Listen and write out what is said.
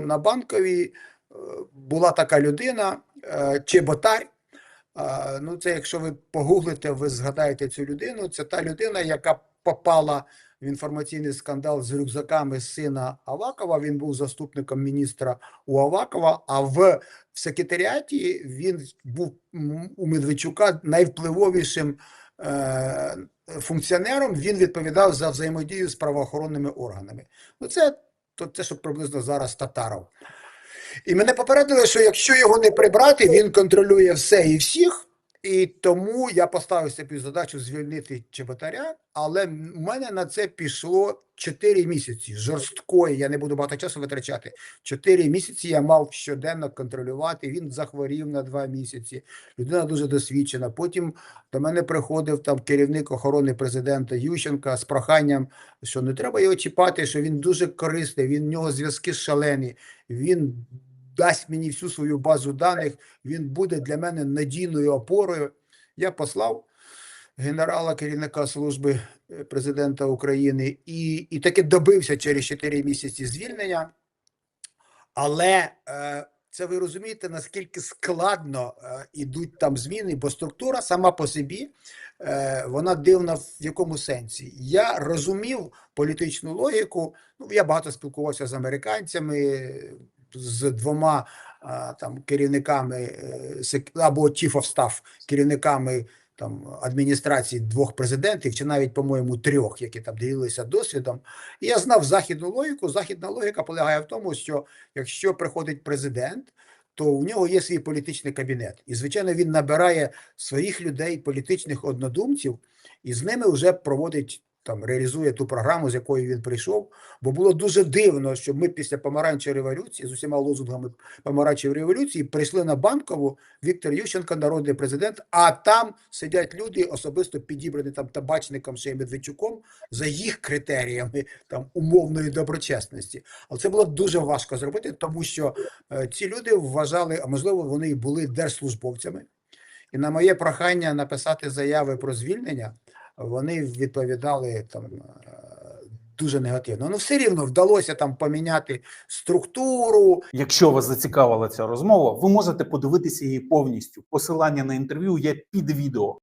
на банковій е, була така людина, е, Чеботар. Е, Ну, це якщо ви погуглите, ви згадаєте цю людину. Це та людина, яка попала в інформаційний скандал з рюкзаками сина Авакова. Він був заступником міністра у Авакова. А в в секретаріаті він був у Медведчука найвпливовішим функціонером. Він відповідав за взаємодію з правоохоронними органами. Ну, це то це що приблизно зараз Татаров. І мене попередили, що якщо його не прибрати, він контролює все і всіх. І тому я поставив собі задачу звільнити Чеботаря, але в мене на це пішло 4 місяці жорсткої. Я не буду багато часу витрачати. 4 місяці я мав щоденно контролювати. Він захворів на 2 місяці. Людина дуже досвідчена. Потім до мене приходив там керівник охорони президента Ющенка з проханням, що не треба його чіпати, що він дуже корисний, він в нього зв'язки шалені. Він дасть мені всю свою базу даних, він буде для мене надійною опорою. Я послав генерала керівника служби е, президента України і, і таки добився через 4 місяці звільнення. Але е, це ви розумієте, наскільки складно е, ідуть там зміни, бо структура сама по собі е, вона дивна в якому сенсі. Я розумів політичну логіку. Ну, я багато спілкувався з американцями, з двома там керівниками е, або of staff, керівниками там адміністрації двох президентів, чи навіть, по-моєму, трьох, які там ділилися досвідом. І я знав західну логіку. Західна логіка полягає в тому, що якщо приходить президент, то у нього є свій політичний кабінет. І, звичайно, він набирає своїх людей, політичних однодумців, і з ними вже проводить там реалізує ту програму, з якою він прийшов. Бо було дуже дивно, що ми після помаранчевої революції з усіма лозунгами помаранчевої революції прийшли на банкову Віктор Ющенко, народний президент. А там сидять люди, особисто підібрані там табачником ще й Медведчуком за їх критеріями там умовної доброчесності. Але це було дуже важко зробити, тому що е, ці люди вважали, а можливо, вони і були держслужбовцями. І на моє прохання написати заяви про звільнення, вони відповідали там е, дуже негативно. Ну, все рівно вдалося там поміняти структуру. Якщо вас зацікавила ця розмова, ви можете подивитися її повністю. Посилання на інтерв'ю є під відео.